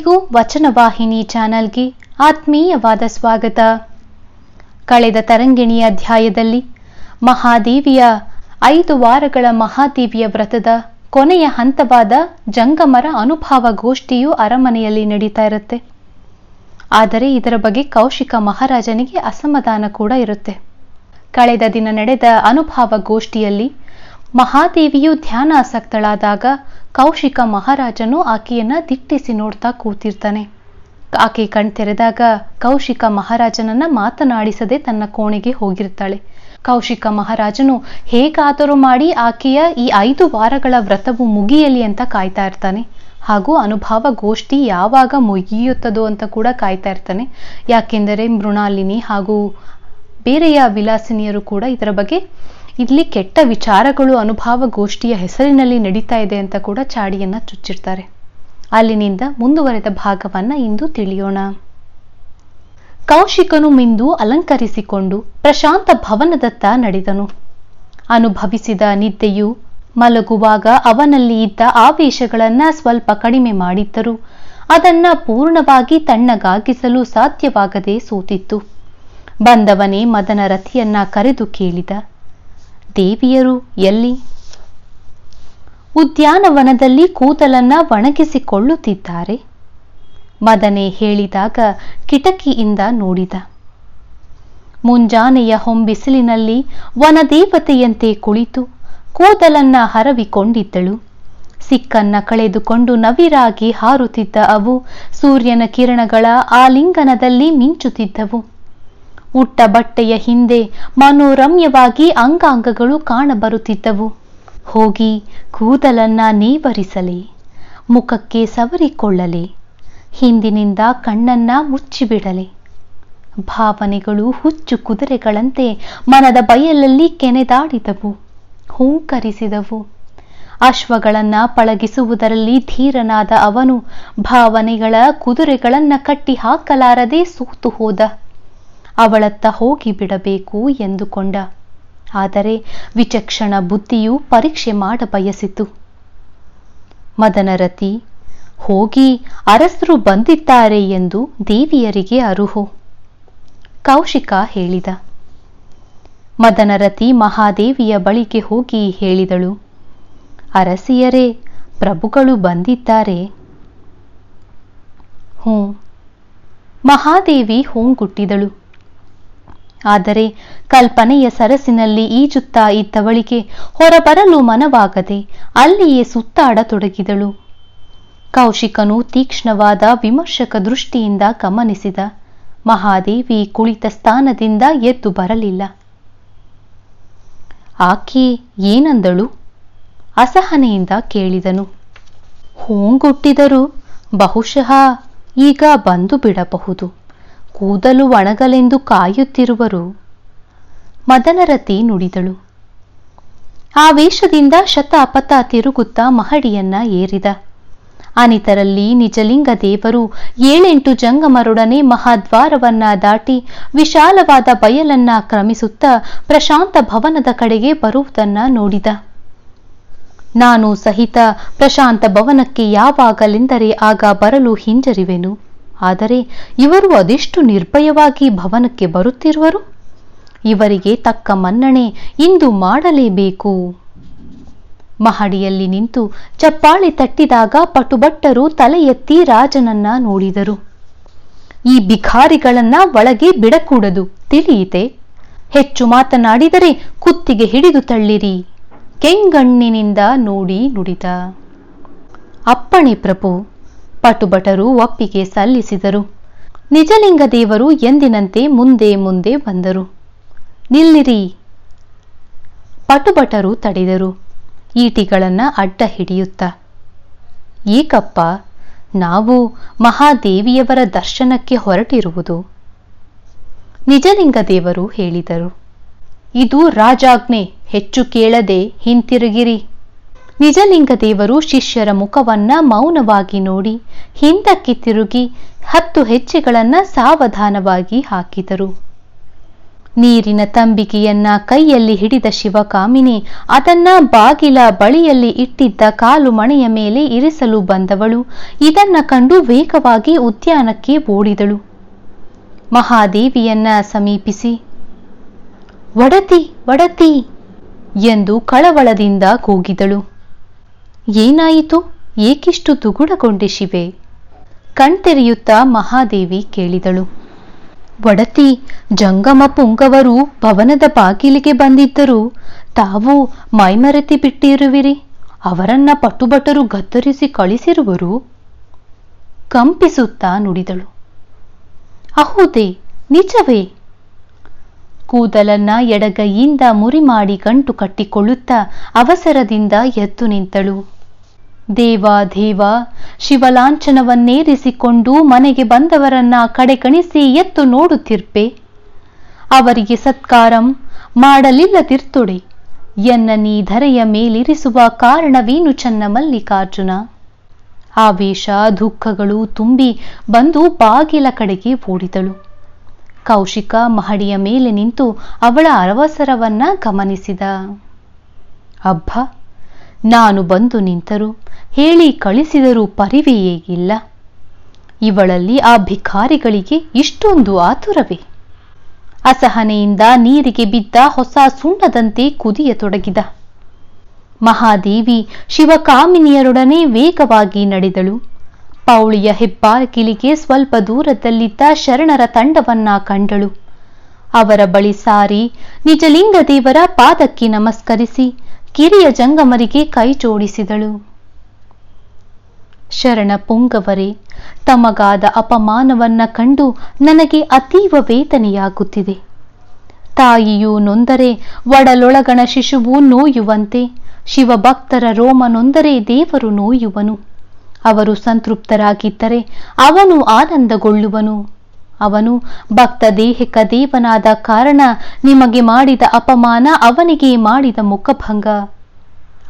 ಎಲ್ಲರಿಗೂ ವಚನವಾಹಿನಿ ಚಾನೆಲ್ಗೆ ಆತ್ಮೀಯವಾದ ಸ್ವಾಗತ. ಕಳೆದ ತರಂಗಿಣಿ ಅಧ್ಯಾಯದಲ್ಲಿ ಮಹಾದೇವಿಯ ಐದು ವಾರಗಳ ಮಹಾದೇವಿಯ ವ್ರತದ ಕೊನೆಯ ಹಂತವಾದ ಜಂಗಮರ ಅನುಭವ ಗೋಷ್ಠಿಯು ಅರಮನೆಯಲ್ಲಿ ನಡೀತಾ ಇರುತ್ತೆ. ಆದರೆ ಇದರ ಬಗ್ಗೆ ಕೌಶಿಕ ಮಹಾರಾಜನಿಗೆ ಅಸಮಾಧಾನ ಕೂಡ ಇರುತ್ತೆ. ಕಳೆದ ದಿನ ನಡೆದ ಅನುಭವ ಗೋಷ್ಠಿಯಲ್ಲಿ ಮಹಾದೇವಿಯು ಧ್ಯಾನಾಸಕ್ತಳಾದಾಗ ಕೌಶಿಕ ಮಹಾರಾಜನು ಆಕೆಯನ್ನ ದಿಟ್ಟಿಸಿ ನೋಡ್ತಾ ಕೂತಿರ್ತಾನೆ. ಆಕೆ ಕಣ್ತೆರೆದಾಗ ಕೌಶಿಕ ಮಹಾರಾಜನನ್ನ ಮಾತನಾಡಿಸದೆ ತನ್ನ ಕೋಣೆಗೆ ಹೋಗಿರ್ತಾಳೆ. ಕೌಶಿಕ ಮಹಾರಾಜನು ಹೇಗಾದರೂ ಮಾಡಿ ಆಕೆಯ ಈ ಐದು ವಾರಗಳ ವ್ರತವು ಮುಗಿಯಲಿ ಅಂತ ಕಾಯ್ತಾ ಇರ್ತಾನೆ. ಹಾಗೂ ಅನುಭವ ಗೋಷ್ಠಿ ಯಾವಾಗ ಮುಗಿಯುತ್ತದೋ ಅಂತ ಕೂಡ ಕಾಯ್ತಾ ಇರ್ತಾನೆ. ಯಾಕೆಂದರೆ ಮೃಣಾಲಿನಿ ಹಾಗೂ ಬೇರೆಯ ವಿಲಾಸಿನಿಯರು ಕೂಡ ಇದರ ಬಗ್ಗೆ ಇಲ್ಲಿ ಕೆಟ್ಟ ವಿಚಾರಗಳು, ಅನುಭವ ಗೋಷ್ಠಿಯ ಹೆಸರಿನಲ್ಲಿ ನಡೀತಾ ಇದೆ ಅಂತ ಕೂಡ ಚಾಡಿಯನ್ನ ಚುಚ್ಚಿರ್ತಾರೆ. ಅಲ್ಲಿನಿಂದ ಮುಂದುವರೆದ ಭಾಗವನ್ನ ಇಂದು ತಿಳಿಯೋಣ. ಕೌಶಿಕನು ಮಿಂದು ಅಲಂಕರಿಸಿಕೊಂಡು ಪ್ರಶಾಂತ ಭವನದತ್ತ ನಡೆದನು. ಅನುಭವಿಸಿದ ನಿದ್ದೆಯು ಮಲಗುವಾಗ ಅವನಲ್ಲಿ ಇದ್ದ ಆವೇಶಗಳನ್ನ ಸ್ವಲ್ಪ ಕಡಿಮೆ ಮಾಡಿದ್ದರು. ಅದನ್ನ ಪೂರ್ಣವಾಗಿ ತಣ್ಣಗಾಗಿಸಲು ಸಾಧ್ಯವಾಗದೆ ಸೋತಿತ್ತು. ಬಂದವನೇ ಮದನ ರಥಿಯನ್ನ ಕರೆದು ಕೇಳಿದ. ದೇವಿಯರು ಎಲ್ಲಿ? ಉದ್ಯಾನವನದಲ್ಲಿ ಕೂದಲನ್ನ ಒಣಗಿಸಿಕೊಳ್ಳುತ್ತಿದ್ದಾರೆ. ಮದನೆ ಹೇಳಿದಾಗ ಕಿಟಕಿಯಿಂದ ನೋಡಿದ. ಮುಂಜಾನೆಯ ಹೊಂಬಿಸಿಲಿನಲ್ಲಿ ವನದೇವತೆಯಂತೆ ಕುಳಿತು ಕೂದಲನ್ನ ಹರವಿಕೊಂಡಿದ್ದಳು. ಸಿಕ್ಕನ್ನ ಕಳೆದುಕೊಂಡು ನವಿರಾಗಿ ಹಾರುತ್ತಿದ್ದ ಅವು ಸೂರ್ಯನ ಕಿರಣಗಳ ಆಲಿಂಗನದಲ್ಲಿ ಮಿಂಚುತ್ತಿದ್ದವು. ಉಟ್ಟ ಬಟ್ಟೆಯ ಹಿಂದೆ ಮನೋರಮ್ಯವಾಗಿ ಅಂಗಾಂಗಗಳು ಕಾಣಬರುತ್ತಿದ್ದವು. ಹೋಗಿ ಕೂದಲನ್ನ ನೇವರಿಸಲಿ, ಮುಖಕ್ಕೆ ಸವರಿಕೊಳ್ಳಲಿ, ಹಿಂದಿನಿಂದ ಕಣ್ಣನ್ನ ಮುಚ್ಚಿಬಿಡಲಿ. ಭಾವನೆಗಳು ಹುಚ್ಚು ಕುದುರೆಗಳಂತೆ ಮನದ ಬಯಲಲ್ಲಿ ಕೆನೆದಾಡಿದವು, ಹೂಂಕರಿಸಿದವು. ಅಶ್ವಗಳನ್ನ ಪಳಗಿಸುವುದರಲ್ಲಿ ಧೀರನಾದ ಅವನು ಭಾವನೆಗಳ ಕುದುರೆಗಳನ್ನ ಕಟ್ಟಿ ಹಾಕಲಾರದೆ ಸೋತು ಹೋದ ಅವಳತ್ತ ಹೋಗಿ ಬಿಡಬೇಕು ಎಂದುಕೊಂಡ. ಆದರೆ ವಿಚಕ್ಷಣ ಬುದ್ಧಿಯು ಪರೀಕ್ಷೆ ಮಾಡ ಬಯಸಿತು. ಮದನರತಿ, ಹೋಗಿ ಅರಸರು ಬಂದಿದ್ದಾರೆ ಎಂದು ದೇವಿಯರಿಗೆ ಅರುಹು. ಕೌಶಿಕ ಹೇಳಿದ. ಮದನರತಿ ಮಹಾದೇವಿಯ ಬಳಿಗೆ ಹೋಗಿ ಹೇಳಿದಳು. ಅರಸಿಯರೇ, ಪ್ರಭುಗಳು ಬಂದಿದ್ದಾರೆ. ಹ್ಞೂ. ಮಹಾದೇವಿ ಹೂಂಗುಟ್ಟಿದಳು. ಆದರೆ ಕಲ್ಪನೆಯ ಸರಸಿನಲ್ಲಿ ಈಜುತ್ತಾ ಇದ್ದವಳಿಗೆ ಹೊರಬರಲು ಮನವಾಗದೆ ಅಲ್ಲಿಯೇ ಸುತ್ತಾಡತೊಡಗಿದಳು. ಕೌಶಿಕನು ತೀಕ್ಷ್ಣವಾದ ವಿಮರ್ಶಕ ದೃಷ್ಟಿಯಿಂದ ಗಮನಿಸಿದ. ಮಹಾದೇವಿ ಕುಳಿತ ಸ್ಥಾನದಿಂದ ಎದ್ದು ಬರಲಿಲ್ಲ. ಆಕೆ ಏನಂದಳು? ಅಸಹನೆಯಿಂದ ಕೇಳಿದನು. ಹೂಂಗುಟ್ಟಿದರೂ ಬಹುಶಃ ಈಗ ಬಂದು ಬಿಡಬಹುದು. ಕೂದಲು ಒಣಗಲೆಂದು ಕಾಯುತ್ತಿರುವರು. ಮದನರತಿ ನುಡಿದಳು. ಆವೇಶದಿಂದ ಶತಪಥ ತಿರುಗುತ್ತಾ ಮಹಡಿಯನ್ನ ಏರಿದ. ಅನಿತರಲ್ಲಿ ನಿಜಲಿಂಗ ದೇವರು ಏಳೆಂಟು ಜಂಗಮರೊಡನೆ ಮಹಾದ್ವಾರವನ್ನ ದಾಟಿ ವಿಶಾಲವಾದ ಬಯಲನ್ನ ಕ್ರಮಿಸುತ್ತಾ ಪ್ರಶಾಂತ ಭವನದ ಕಡೆಗೆ ಬರುವುದನ್ನ ನೋಡಿದ. ನಾನು ಸಹಿತ ಪ್ರಶಾಂತ ಭವನಕ್ಕೆ ಯಾವಾಗಲೆಂದರೆ ಆಗ ಬರಲು ಹಿಂಜರಿವೆನು. ಆದರೆ ಇವರು ಅದೆಷ್ಟು ನಿರ್ಭಯವಾಗಿ ಭವನಕ್ಕೆ ಬರುತ್ತಿರುವರು? ಇವರಿಗೆ ತಕ್ಕ ಮನ್ನಣೆ ಇಂದು ಮಾಡಲೇಬೇಕು. ಮಹಡಿಯಲ್ಲಿ ನಿಂತು ಚಪ್ಪಾಳೆ ತಟ್ಟಿದಾಗ ಪಟುಭಟ್ಟರು ತಲೆ ಎತ್ತಿ ರಾಜನನ್ನ ನೋಡಿದರು. ಈ ಬಿಖಾರಿಗಳನ್ನ ಒಳಗೆ ಬಿಡಕೂಡದು ತಿಳಿಯಿತೆ? ಹೆಚ್ಚು ಮಾತನಾಡಿದರೆ ಕುತ್ತಿಗೆ ಹಿಡಿದು ತಳ್ಳಿರಿ. ಕೆಂಗಣ್ಣಿನಿಂದ ನೋಡಿ ನುಡಿದ. ಅಪ್ಪಣೆ ಪ್ರಭು ಪಟುಭಟರು ಒಪ್ಪಿಗೆ ಸಲ್ಲಿಸಿದರು. ನಿಜಲಿಂಗ ದೇವರು ಎಂದಿನಂತೆ ಮುಂದೆ ಮುಂದೆ ಬಂದರು. ನಿಲ್ಲಿರಿ. ಪಟುಭಟರು ತಡೆದರು. ಈಟಿಗಳನ್ನ ಅಡ್ಡ ಹಿಡಿಯುತ್ತ. ಏಕಪ್ಪ, ನಾವು ಮಹಾದೇವಿಯವರ ದರ್ಶನಕ್ಕೆ ಹೊರಟಿರುವುದು? ನಿಜಲಿಂಗ ದೇವರು ಹೇಳಿದರು. ಇದು ರಾಜಾಜ್ಞೆ, ಹೆಚ್ಚು ಕೇಳದೆ ಹಿಂತಿರುಗಿರಿ. ನಿಜಲಿಂಗ ದೇವರು ಶಿಷ್ಯರ ಮುಖವನ್ನ ಮೌನವಾಗಿ ನೋಡಿ ಹಿಂದಕ್ಕೆ ತಿರುಗಿ ಹತ್ತು ಹೆಜ್ಜೆಗಳನ್ನ ಸಾವಧಾನವಾಗಿ ಹಾಕಿದರು. ನೀರಿನ ತಂಬಿಗೆಯನ್ನ ಕೈಯಲ್ಲಿ ಹಿಡಿದ ಶಿವಕಾಮಿನಿ ಅದನ್ನ ಬಾಗಿಲ ಬಳಿಯಲ್ಲಿ ಇಟ್ಟಿದ್ದ ಕಾಲು ಮಣೆಯ ಮೇಲೆ ಇರಿಸಲು ಬಂದವಳು. ಇದನ್ನ ಕಂಡು ವೇಗವಾಗಿ ಉದ್ಯಾನಕ್ಕೆ ಓಡಿದಳು. ಮಹಾದೇವಿಯನ್ನ ಸಮೀಪಿಸಿ ಒಡತಿ ಒಡತಿ ಎಂದು ಕಳವಳದಿಂದ ಕೂಗಿದಳು. ಏನಾಯಿತು? ಏಕಿಷ್ಟು ದುಗುಡಗೊಂಡೆ ಶಿವೆ ಕಣ್ತೆರೆಯುತ್ತಾ ಮಹಾದೇವಿ ಕೇಳಿದಳು. ಒಡತಿ, ಜಂಗಮ ಪುಂಗವರು ಭವನದ ಬಾಗಿಲಿಗೆ ಬಂದಿದ್ದರು. ತಾವು ಮೈಮರೆತಿ ಬಿಟ್ಟಿರುವಿರಿ. ಅವರನ್ನ ಪಟುಭಟರು ಗದ್ದರಿಸಿ ಕಳಿಸಿರುವರು. ಕಂಪಿಸುತ್ತಾ ನುಡಿದಳು. ಅಹುದೇ, ನಿಜವೇ? ಕೂದಲನ್ನ ಎಡಗೈಯಿಂದ ಮುರಿ ಮಾಡಿ ಗಂಟು ಕಟ್ಟಿಕೊಳ್ಳುತ್ತಾ ಅವಸರದಿಂದ ಎದ್ದು ನಿಂತಳು. ದೇವ ದೇವ ಶಿವಲಾಂಛನವನ್ನೇರಿಸಿಕೊಂಡು ಮನೆಗೆ ಬಂದವರನ್ನ ಕಡೆಗಣಿಸಿ ಎತ್ತು ನೋಡುತ್ತಿರ್ಪೆ. ಅವರಿಗೆ ಸತ್ಕಾರಂ ಮಾಡಲಿಲ್ಲದಿರ್ತೊಡೆ. ಎನ್ನ ನೀ ಧರೆಯ ಮೇಲಿರಿಸುವ ಕಾರಣವೇನು ಚನ್ನ ಮಲ್ಲಿಕಾರ್ಜುನ? ಆವೇಶ, ದುಃಖಗಳು ತುಂಬಿ ಬಂದು ಬಾಗಿಲ ಕಡೆಗೆ ಓಡಿದಳು. ಕೌಶಿಕ ಮಹಡಿಯ ಮೇಲೆ ನಿಂತು ಅವಳ ಅರವಸರವನ್ನ ಗಮನಿಸಿದ. ಅಬ್ಬ, ನಾನು ಬಂದು ನಿಂತರು. ಹೇಳಿ ಕಳಿಸಿದರೂ ಪರಿವೆಯೇ ಇಲ್ಲ ಇವಳಲ್ಲಿ ಆ ಭಿಕಾರಿಗಳಿಗೆ ಇಷ್ಟೊಂದು ಆತುರವೇ? ಅಸಹನೆಯಿಂದ ನೀರಿಗೆ ಬಿದ್ದ ಹೊಸ ಸುಣ್ಣದಂತೆ ಕುದಿಯತೊಡಗಿದ. ಮಹಾದೇವಿ ಶಿವಕಾಮಿನಿಯರೊಡನೆ ವೇಗವಾಗಿ ನಡೆದಳು. ಪೌಳಿಯ ಹೆಬ್ಬಾಗಿಲಿಗೆ ಸ್ವಲ್ಪ ದೂರದಲ್ಲಿದ್ದ ಶರಣರ ತಂಡವನ್ನ ಕಂಡಳು. ಅವರ ಬಳಿ ಸಾರಿ ನಿಜಲಿಂಗ ದೇವರ ಪಾದಕ್ಕೆ ನಮಸ್ಕರಿಸಿ, ಕಿರಿಯ ಜಂಗಮರಿಗೆ ಕೈ ಜೋಡಿಸಿದಳು. ಶರಣ ಪೊಂಗವರೇ, ತಮಗಾದ ಅಪಮಾನವನ್ನ ಕಂಡು ನನಗೆ ಅತೀವ ವೇದನೆಯಾಗುತ್ತಿದೆ. ತಾಯಿಯು ನೊಂದರೆ, ಒಡಲೊಳಗಣ ಶಿಶುವು ನೋಯುವಂತೆ, ಶಿವಭಕ್ತರ ರೋಮ ನೊಂದರೆ ದೇವರು ನೋಯುವನು. ಅವರು ಸಂತೃಪ್ತರಾಗಿದ್ದರೆ ಅವನು ಆನಂದಗೊಳ್ಳುವನು. ಅವನು ಭಕ್ತ ದೇಹಿಕ ದೇವನಾದ ಕಾರಣ ನಿಮಗೆ ಮಾಡಿದ ಅಪಮಾನ ಅವನಿಗೆ ಮಾಡಿದ ಮುಖಭಂಗ.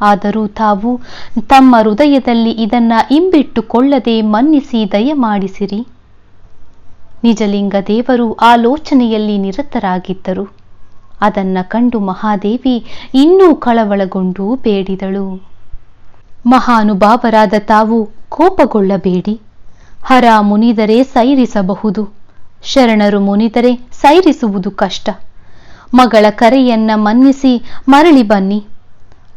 ಆದರೂ ತಾವು ತಮ್ಮ ಹೃದಯದಲ್ಲಿ ಇದನ್ನ ಇಂಬಿಟ್ಟುಕೊಳ್ಳದೆ ಮನ್ನಿಸಿ ದಯಮಾಡಿಸಿರಿ ನಿಜಲಿಂಗ ದೇವರು ಆಲೋಚನೆಯಲ್ಲಿ ನಿರತರಾಗಿದ್ದರು. ಅದನ್ನ ಕಂಡು ಮಹಾದೇವಿ ಇನ್ನೂ ಕಳವಳಗೊಂಡು ಬೇಡಿದಳು. ಮಹಾನುಭಾವರಾದ ತಾವು ಕೋಪಗೊಳ್ಳಬೇಡಿ. ಹರ ಮುನಿದರೆ ಸೈರಿಸಬಹುದು. ಶರಣರು ಮುನಿದರೆ ಸೈರಿಸುವುದು ಕಷ್ಟ. ಮಗಳ ಕರೆಯನ್ನ ಮನ್ನಿಸಿ ಮರಳಿ ಬನ್ನಿ.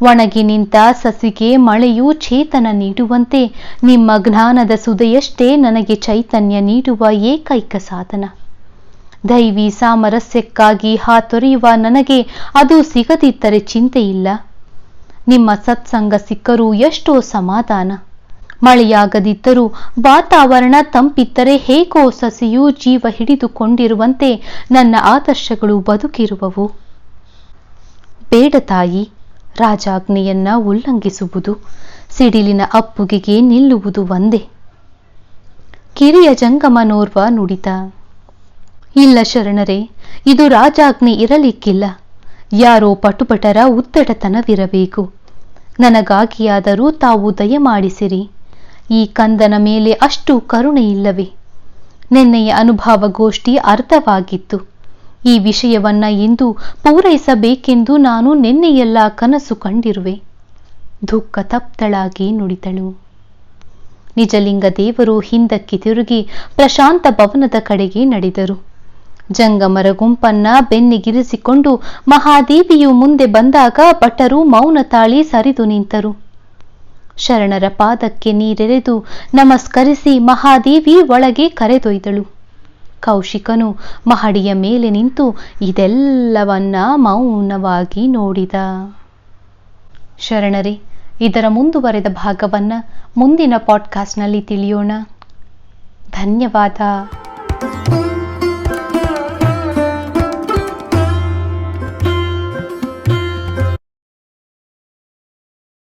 ಒಣಗಿ ನಿಂತ ಸಸಿಗೆ ಮಳೆಯೂ ಚೇತನ ನೀಡುವಂತೆ. ನಿಮ್ಮ ಜ್ಞಾನದ ಸುದೆಯಷ್ಟೇ ನನಗೆ ಚೈತನ್ಯ ನೀಡುವ ಏಕೈಕ ಸಾಧನ. ದೈವಿ ಸಾಮರಸ್ಯಕ್ಕಾಗಿ ಹಾತೊರೆಯುವ ನನಗೆ ಅದು ಸಿಗದಿದ್ದರೆ ಚಿಂತೆ ಇಲ್ಲ ನಿಮ್ಮ ಸತ್ಸಂಗ ಸಿಕ್ಕರೂ ಎಷ್ಟೋ ಸಮಾಧಾನ. ಮಳೆಯಾಗದಿದ್ದರೂ ವಾತಾವರಣ ತಂಪಿದ್ದರೆ ಹೇಗೋ ಸಸಿಯು ಜೀವ ಹಿಡಿದುಕೊಂಡಿರುವಂತೆ ನನ್ನ ಆದರ್ಶಗಳು ಬದುಕಿರುವವು. ಬೇಡ ತಾಯಿ. ರಾಜಾಜ್ಞೆಯನ್ನ ಉಲ್ಲಂಘಿಸುವುದು, ಸಿಡಿಲಿನ ಅಪ್ಪುಗೆಗೆ ನಿಲ್ಲುವುದು ಒಂದೇ. ಕಿರಿಯ ಜಂಗಮನೋರ್ವ ನುಡಿತ ಇಲ್ಲ ಶರಣರೇ, ಇದು ರಾಜಾಜ್ಞೆ ಇರಲಿಕ್ಕಿಲ್ಲ. ಯಾರೋ ಪಟುಪಟರ ಉತ್ತಟತನವಿರಬೇಕು ನನಗಾಗಿಯಾದರೂ ತಾವು ದಯಮಾಡಿಸಿರಿ. ಈ ಕಂದನ ಮೇಲೆ ಅಷ್ಟು ಕರುಣೆ ನಿನ್ನೆಯ ಅನುಭವಗೋಷ್ಠಿ ಅರ್ಥವಾಗಿತ್ತು. ಈ ವಿಷಯವನ್ನ ಇಂದು ಪೂರೈಸಬೇಕೆಂದು ನಾನು ನಿನ್ನೆಯೆಲ್ಲ ಕನಸು ಕಂಡಿರುವೆ. ದುಃಖ ತಪ್ತಳಾಗಿ ನುಡಿದಳು. ನಿಜಲಿಂಗ ದೇವರು ಹಿಂದಕ್ಕೆ ತಿರುಗಿ ಪ್ರಶಾಂತ ಭವನದ ಕಡೆಗೆ ನಡೆದರು. ಜಂಗಮರ ಗುಂಪನ್ನ ಬೆನ್ನಿಗಿರಿಸಿಕೊಂಡು ಮಹಾದೇವಿಯು ಮುಂದೆ ಬಂದಾಗ ಭಟರು ಮೌನ ತಾಳಿ ಸರಿದು ನಿಂತರು. ಶರಣರ ಪಾದಕ್ಕೆ ನೀರೆರೆದು ನಮಸ್ಕರಿಸಿ ಮಹಾದೇವಿ ಒಳಗೆ ಕರೆದೊಯ್ದಳು. ಕೌಶಿಕನು ಮಹಡಿಯ ಮೇಲೆ ನಿಂತು ಇದೆಲ್ಲವನ್ನ ಮೌನವಾಗಿ ನೋಡಿದ. ಶರಣರೇ, ಇದರ ಮುಂದುವರೆದ ಭಾಗವನ್ನ ಮುಂದಿನ ಪಾಡ್ಕಾಸ್ಟ್ನಲ್ಲಿ ತಿಳಿಯೋಣ. ಧನ್ಯವಾದ.